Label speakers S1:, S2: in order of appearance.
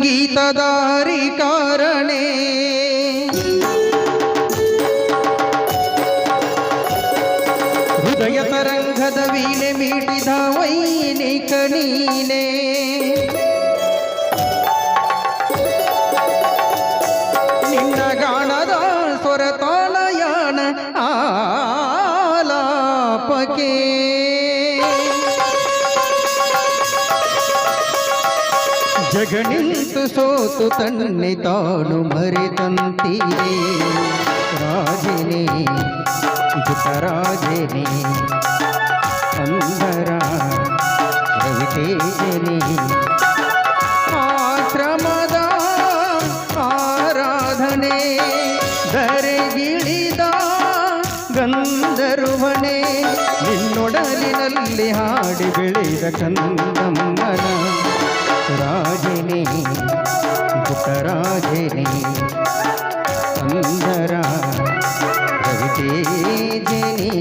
S1: ಸಂಗೀತದಾರಿ ಕಾರಣೆ ಹೃದಯ ತರಂಗದ ವೀಣೆ ಮೀಟಿದ ವೈನಿಕ ನೀನೆ ನಿನ್ನ ಗಾಣದ ಸ್ವರತಾಳಯಾನ ಆಲಾಪಕೆ ಜಗನಿಂತು ಸೋತು ತನ್ನೆ ತಾನು ಮರೆತಂತೀರೆ ರಾಜಿನಿ ಪುಟರಾಜನೇ ಅಂದರ ರವಿತೇಜನೇ. ಆಶ್ರಮದ ಆರಾಧನೆ, ಧರೆಗಿಳಿದ ಗಂಧರ್ವನೇ. ನಿನ್ನೊಡಲಿನಲ್ಲಿ ಹಾಡಿ ಬೆಳೆದ ಕಂದಮ್ಮನ రాజని బుకరాజని అందరా రవితేజని